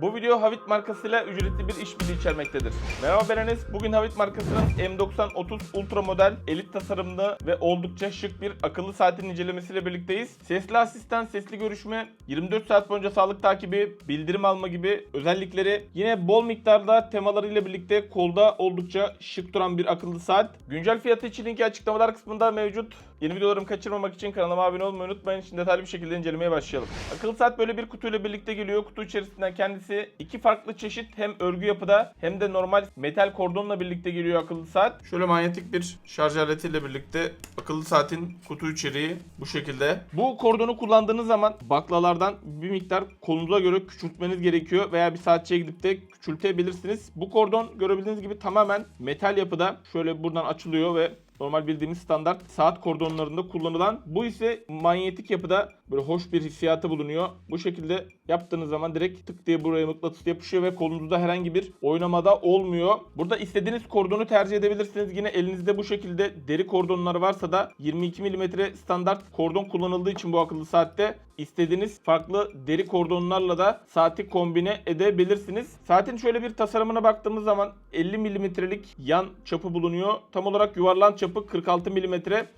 Bu video Havit markasıyla ücretli bir işbirliği içermektedir. Merhaba ben Enes. Bugün Havit markasının M9030 Ultra model, elit tasarımlı ve oldukça şık bir akıllı saatin incelemesiyle birlikteyiz. Sesli asistan, sesli görüşme, 24 saat boyunca sağlık takibi, bildirim alma gibi özellikleri yine bol miktarda temalarıyla birlikte kolda oldukça şık duran bir akıllı saat. Güncel fiyatı için linki açıklamalar kısmında mevcut. Yeni videolarımı kaçırmamak için kanalıma abone olmayı unutmayın. Şimdi detaylı bir şekilde incelemeye başlayalım. Akıllı saat böyle bir kutuyla birlikte geliyor. Kutu içerisinden kendisi iki farklı çeşit hem örgü yapıda hem de normal metal kordonla birlikte geliyor akıllı saat. Şöyle manyetik bir şarj aletiyle birlikte akıllı saatin kutu içeriği bu şekilde. Bu kordonu kullandığınız zaman baklalardan bir miktar kolunuza göre küçültmeniz gerekiyor veya bir saatçiye gidip de küçültebilirsiniz. Bu kordon görebildiğiniz gibi tamamen metal yapıda. Şöyle buradan açılıyor ve normal bildiğimiz standart saat kordonlarında kullanılan. Bu ise manyetik yapıda böyle hoş bir hissiyatı bulunuyor. Bu şekilde yaptığınız zaman direkt tık diye buraya mıknatıs yapışıyor ve kolunuzda herhangi bir oynamada olmuyor. Burada istediğiniz kordonu tercih edebilirsiniz. Yine elinizde bu şekilde deri kordonlar varsa da 22 mm standart kordon kullanıldığı için bu akıllı saatte istediğiniz farklı deri kordonlarla da saati kombine edebilirsiniz. Saatin şöyle bir tasarımına baktığımız zaman 50 mm'lik yan çapı bulunuyor. Tam olarak yuvarlan çapı 46 mm.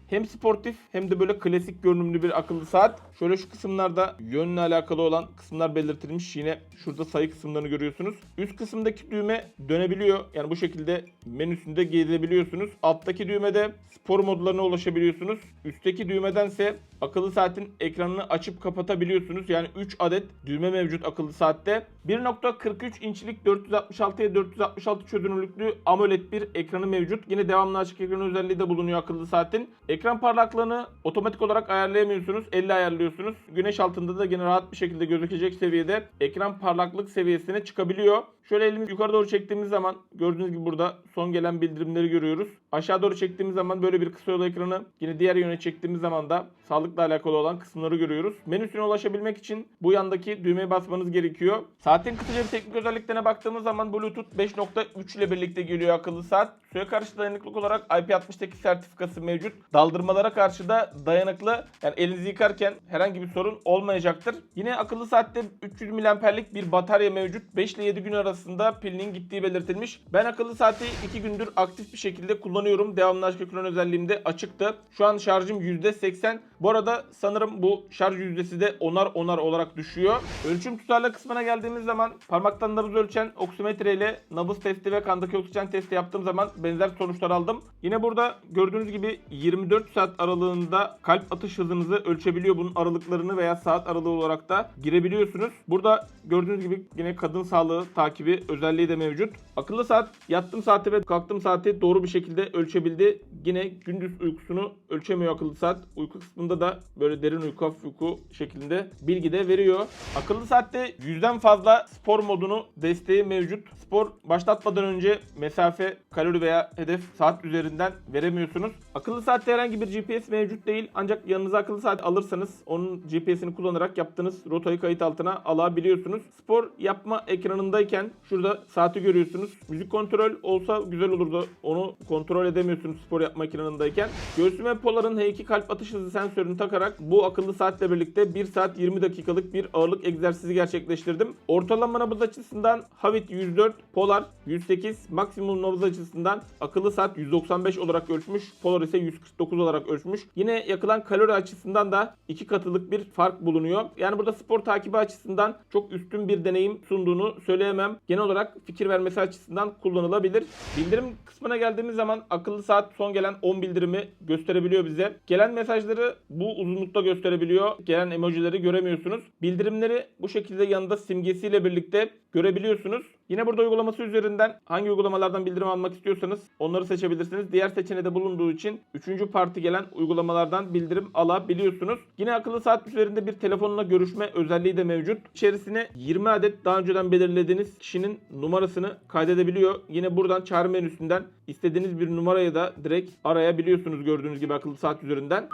Hem sportif hem de böyle klasik görünümlü bir akıllı saat. Şöyle şu kısımlarda yönle alakalı olan kısımlar belirtilmiş. Yine şurada sayı kısımlarını görüyorsunuz. Üst kısımdaki düğme dönebiliyor. Yani bu şekilde menüsünde gezebiliyorsunuz. Alttaki düğmede spor modlarına ulaşabiliyorsunuz. Üstteki düğmedense akıllı saatin ekranını açıp kapatabiliyorsunuz. Yani 3 adet düğme mevcut akıllı saatte. 1.43 inçlik 466'ya 466 çözünürlüklü AMOLED bir ekranı mevcut. Yine devamlı açık ekran özelliği de bulunuyor akıllı saatin. Ekran parlaklığını otomatik olarak ayarlayamıyorsunuz. Elle ayarlıyorsunuz. Güneş altında da yine rahat bir şekilde gözükecek seviyede ekran parlaklık seviyesine çıkabiliyor. Şöyle elimizi yukarı doğru çektiğimiz zaman gördüğünüz gibi burada son gelen bildirimleri görüyoruz. Aşağı doğru çektiğimiz zaman böyle bir kısa yol ekranı. Yine diğer yöne çektiğimiz zaman da sağlıkla alakalı olan kısımları görüyoruz. Menüsüne ulaşabilmek için bu yandaki düğmeye basmanız gerekiyor. Saatin kısaca bir teknik özelliklerine baktığımız zaman Bluetooth 5.3 ile birlikte geliyor akıllı saat. Suya karşı dayanıklık olarak IP68 sertifikası mevcut. Daldırmalara karşı da dayanıklı. Yani elinizi yıkarken herhangi bir sorun olmayacaktır. Yine akıllı saatte 300 mAh'lik bir batarya mevcut. 5 ile 7 gün arasında pilinin gittiği belirtilmiş. Ben akıllı saati 2 gündür aktif bir şekilde kullanıyorum. Devamlı açık ekran özelliğimde açıktı. Şu an şarjım %80. Bu arada sanırım bu şarj yüzdesi de onar onar olarak düşüyor. Ölçüm tutarlı kısmına geldiğimiz zaman parmaktan nabız ölçen oksimetre ile nabız testi ve kandaki oksijen testi yaptığım zaman benzer sonuçlar aldım. Yine burada gördüğünüz gibi 24 saat aralığında kalp atış hızınızı ölçebiliyor. Bunun aralıklarını veya saat aralığı olarak da girebiliyorsunuz. Burada gördüğünüz gibi yine kadın sağlığı takibi özelliği de mevcut. Akıllı saat yattığım saati ve kalktığım saati doğru bir şekilde ölçebildi. Yine gündüz uykusunu ölçemiyor akıllı saat. Uyku kısmında da böyle derin uyku, hafif uyku şeklinde bilgi de veriyor. Akıllı saatte yüzden fazla spor modunu desteği mevcut. Spor başlatmadan önce mesafe, kalori veya hedef saat üzerinden veremiyorsunuz. Akıllı saatte herhangi bir GPS mevcut değil. Ancak yanınıza akıllı saat alırsanız onun GPS'ini kullanarak yaptığınız rotayı kayıt altına alabiliyorsunuz. Spor yapma ekranındayken şurada saati görüyorsunuz. Müzik kontrol olsa güzel olurdu. Onu kontrol edemiyorsunuz spor yapma ekranındayken. Göğsüme Polar'ın H2 kalp atış hızı sensörünü takarak bu akıllı saatle birlikte 1 saat 20 dakikalık bir ağırlık egzersizi gerçekleştirdim. Ortalama nabız açısından Havit 104, Polar 108, maksimum nabız açısından akıllı saat 195 olarak ölçmüş. Polar ise 149 olarak ölçmüş. Yine yakılan kalori açısından da iki katılık bir fark bulunuyor. Yani burada spor takibi açısından çok üstün bir deneyim sunduğunu söyleyemem. Genel olarak fikir vermesi açısından kullanılabilir. Bildirim kısmına geldiğimiz zaman akıllı saat son gelen 10 bildirimi gösterebiliyor bize. Gelen mesajları bu uzunlukta gösterebiliyor. Gelen emojileri göremiyorsunuz. Bildirimleri bu şekilde yanında simgesiyle birlikte görebiliyorsunuz. Yine burada uygulaması üzerinden hangi uygulamalardan bildirim almak istiyorsanız onları seçebilirsiniz. Diğer seçeneği bulunduğu için 3. parti gelen uygulamalardan bildirim alabiliyorsunuz. Yine akıllı saat üzerinde bir telefonla görüşme özelliği de mevcut. İçerisine 20 adet daha önceden belirlediğiniz kişinin numarasını kaydedebiliyor. Yine buradan çağrı menüsünden istediğiniz bir numarayı da direkt arayabiliyorsunuz gördüğünüz gibi akıllı saat üzerinden.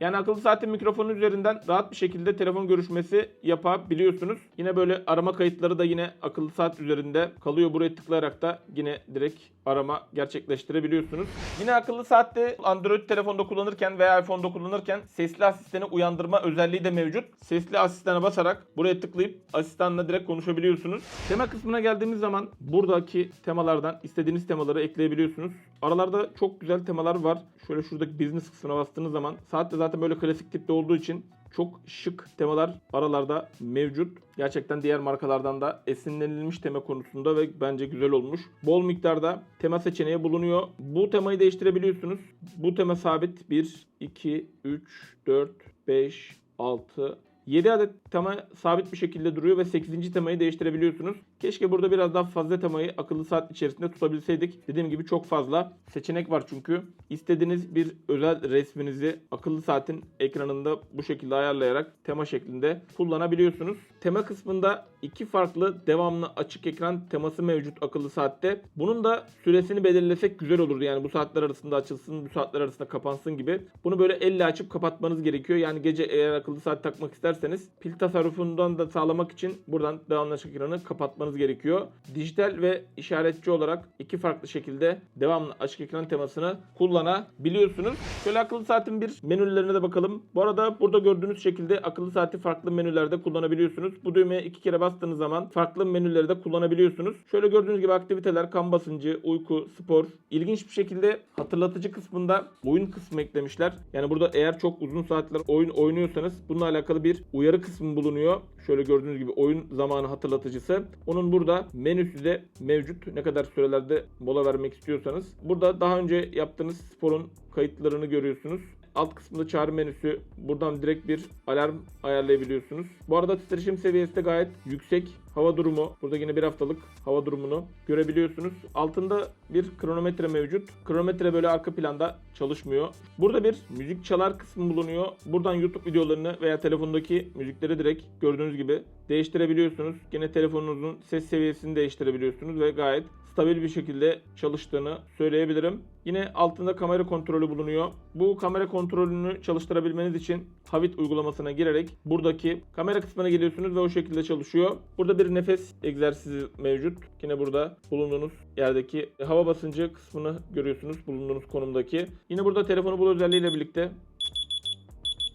Yani akıllı saatin mikrofonu üzerinden rahat bir şekilde telefon görüşmesi yapabiliyorsunuz. Yine böyle arama kayıtları da yine akıllı saat üzerinde kalıyor. Buraya tıklayarak da yine direkt arama gerçekleştirebiliyorsunuz. Yine akıllı saatte Android telefonda kullanırken veya iPhone'da kullanırken sesli asistanı uyandırma özelliği de mevcut. Sesli asistana basarak buraya tıklayıp asistanla direkt konuşabiliyorsunuz. Tema kısmına geldiğimiz zaman buradaki temalardan istediğiniz temaları ekleyebiliyorsunuz. Aralarda çok güzel temalar var. Şöyle şuradaki business kısmına bastığınız zaman saat de zaten böyle klasik tipte olduğu için çok şık temalar aralarda mevcut. Gerçekten diğer markalardan da esinlenilmiş tema konusunda ve bence güzel olmuş. Bol miktarda tema seçeneği bulunuyor. Bu temayı değiştirebiliyorsunuz. Bu tema sabit. 1, 2, 3, 4, 5, 6, 7 adet tema sabit bir şekilde duruyor ve 8. temayı değiştirebiliyorsunuz. Keşke burada biraz daha fazla temayı akıllı saat içerisinde tutabilseydik. Dediğim gibi çok fazla seçenek var çünkü. İstediğiniz bir özel resminizi akıllı saatin ekranında bu şekilde ayarlayarak tema şeklinde kullanabiliyorsunuz. Tema kısmında iki farklı devamlı açık ekran teması mevcut akıllı saatte. Bunun da süresini belirlesek güzel olur. Yani bu saatler arasında açılsın, bu saatler arasında kapansın gibi. Bunu böyle elle açıp kapatmanız gerekiyor. Yani gece eğer akıllı saat takmak isterseniz pil tasarrufundan da sağlamak için buradan devamlı açık ekranı kapatmanız gerekiyor. Dijital ve işaretçi olarak iki farklı şekilde devamlı açık ekran temasını kullanabiliyorsunuz. Şöyle akıllı saatin bir menülerine de bakalım. Bu arada burada gördüğünüz şekilde akıllı saati farklı menülerde kullanabiliyorsunuz. Bu düğmeye iki kere bastığınız zaman farklı menüleri de kullanabiliyorsunuz. Şöyle gördüğünüz gibi aktiviteler, kan basıncı, uyku, spor. İlginç bir şekilde hatırlatıcı kısmında oyun kısmı eklemişler. Yani burada eğer çok uzun saatler oyun oynuyorsanız bununla alakalı bir uyarı kısmı bulunuyor. Şöyle gördüğünüz gibi oyun zamanı hatırlatıcısı. Onun burada menüsü de mevcut. Ne kadar sürelerde mola vermek istiyorsanız. Burada daha önce yaptığınız sporun kayıtlarını görüyorsunuz. Alt kısmında çağrı menüsü. Buradan direkt bir alarm ayarlayabiliyorsunuz. Bu arada titreşim seviyesi de gayet yüksek. Hava durumu. Burada yine bir haftalık hava durumunu görebiliyorsunuz. Altında bir kronometre mevcut. Kronometre böyle arka planda çalışmıyor. Burada bir müzik çalar kısmı bulunuyor. Buradan YouTube videolarını veya telefondaki müzikleri direkt gördüğünüz gibi değiştirebiliyorsunuz. Yine telefonunuzun ses seviyesini değiştirebiliyorsunuz ve gayet stabil bir şekilde çalıştığını söyleyebilirim. Yine altında kamera kontrolü bulunuyor. Bu kamera kontrolünü çalıştırabilmeniz için Havit uygulamasına girerek buradaki kamera kısmına geliyorsunuz ve o şekilde çalışıyor. Burada bir nefes egzersizi mevcut. Yine burada bulunduğunuz yerdeki hava basıncı kısmını görüyorsunuz bulunduğunuz konumdaki. Yine burada telefonu bul özelliğiyle birlikte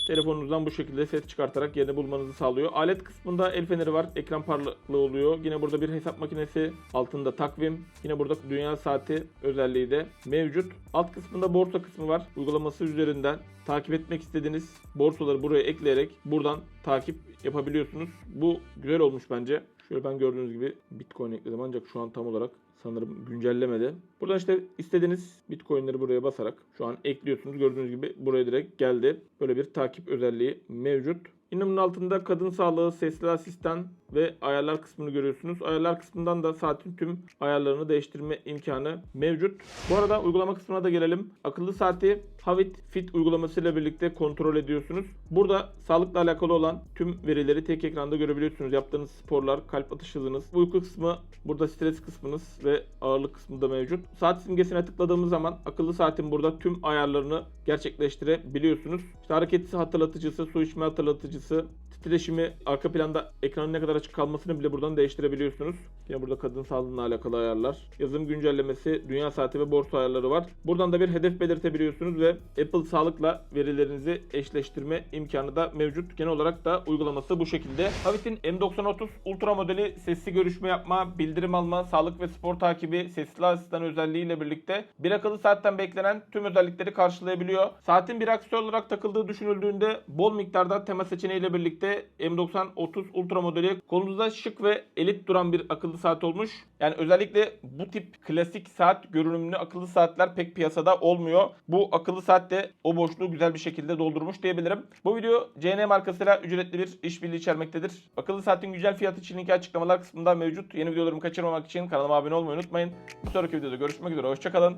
Telefonunuzdan bu şekilde ses çıkartarak yerini bulmanızı sağlıyor. Alet kısmında el feneri var. Ekran parlaklığı oluyor. Yine burada bir hesap makinesi. Altında takvim. Yine burada dünya saati özelliği de mevcut. Alt kısmında borsa kısmı var. Uygulaması üzerinden takip etmek istediğiniz borsaları buraya ekleyerek buradan takip yapabiliyorsunuz. Bu güzel olmuş bence. Şöyle ben gördüğünüz gibi Bitcoin ekledim ancak şu an tam olarak sanırım güncellemedi. Buradan işte istediğiniz Bitcoin'leri buraya basarak şu an ekliyorsunuz. Gördüğünüz gibi buraya direkt geldi. Böyle bir takip özelliği mevcut. Bunun altında kadın sağlığı, sesli asistan ve ayarlar kısmını görüyorsunuz. Ayarlar kısmından da saatin tüm ayarlarını değiştirme imkanı mevcut. Bu arada uygulama kısmına da gelelim. Akıllı saati Havit Fit uygulamasıyla birlikte kontrol ediyorsunuz. Burada sağlıkla alakalı olan tüm verileri tek ekranda görebiliyorsunuz. Yaptığınız sporlar, kalp atış hızınız, uyku kısmı, burada stres kısmınız ve ağırlık kısmı da mevcut. Saat simgesine tıkladığımız zaman akıllı saatin burada tüm ayarlarını gerçekleştirebiliyorsunuz. İşte hareketsiz hatırlatıcısı, su içme hatırlatıcısı, titreşimi, arka planda ekranın ne kadar açık kalmasını bile buradan değiştirebiliyorsunuz. Yine burada kadın sağlığına alakalı ayarlar. Yazılım güncellemesi, dünya saati ve borsa ayarları var. Buradan da bir hedef belirtebiliyorsunuz ve Apple sağlıkla verilerinizi eşleştirme imkanı da mevcut. Genel olarak da uygulaması bu şekilde. Havit'in M9030 Ultra modeli sesli görüşme yapma, bildirim alma, sağlık ve spor takibi, sesli asistan özelliğiyle birlikte bir akıllı saatten beklenen tüm özellikleri karşılayabiliyor. Saatin bir aksesuar olarak takıldığı düşünüldüğünde bol miktarda tema seçeneğiyle birlikte M9030 Ultra modeli kolunuzda şık ve elit duran bir akıllı saat olmuş. Yani özellikle bu tip klasik saat görünümlü akıllı saatler pek piyasada olmuyor. Bu akıllı saat de o boşluğu güzel bir şekilde doldurmuş diyebilirim. Bu video CN markasıyla ücretli bir işbirliği içermektedir. Akıllı saatin güncel fiyatı için linki açıklamalar kısmında mevcut. Yeni videolarımı kaçırmamak için kanalıma abone olmayı unutmayın. Bir sonraki videoda görüşmek üzere. Hoşçakalın.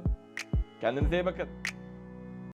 Kendinize iyi bakın.